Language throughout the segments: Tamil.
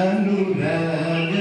അനുരാഗ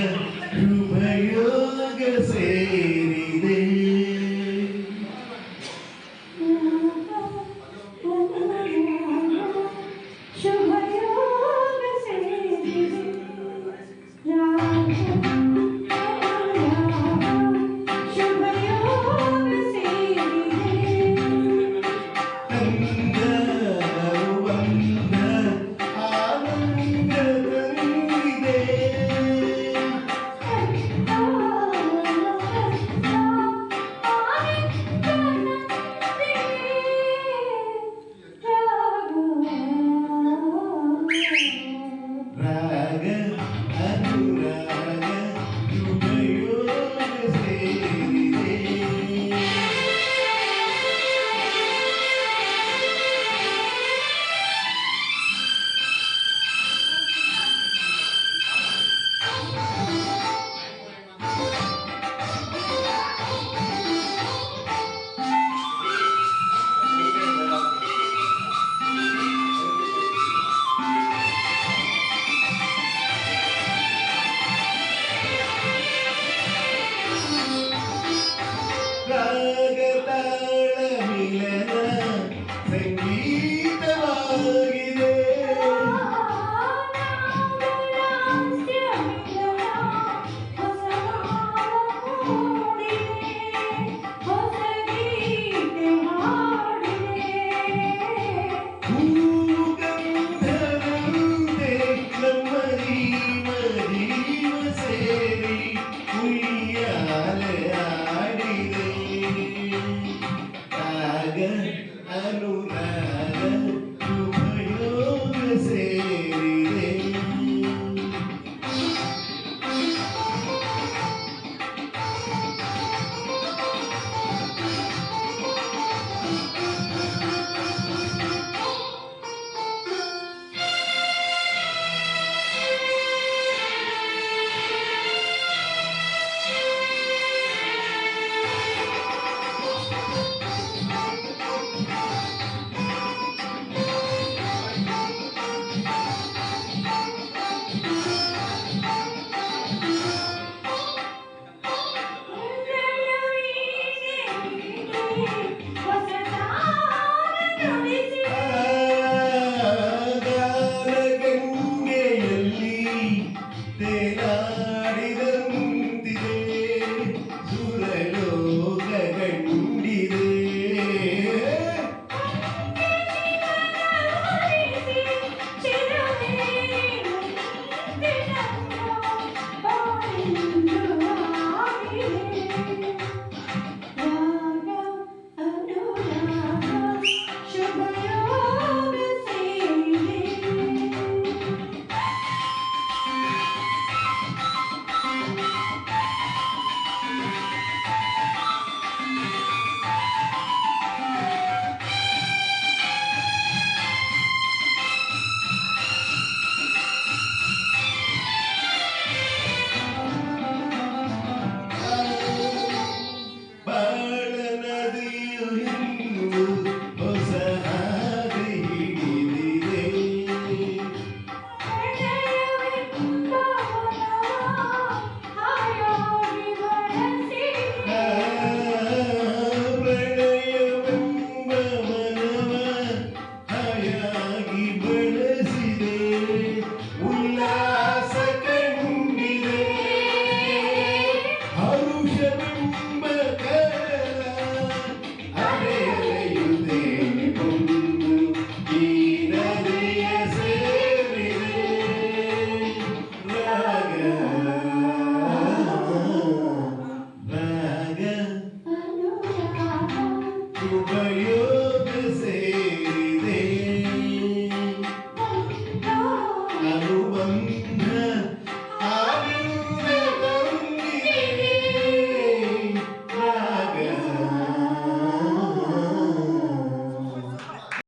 قالوا لا Lena. மலராகி வளசிதே உல்லாச கண்டிதே அருஷமெம்ப அடையுதே பொங்கு ஈரதைய சேரிதே ராக ராக துபைய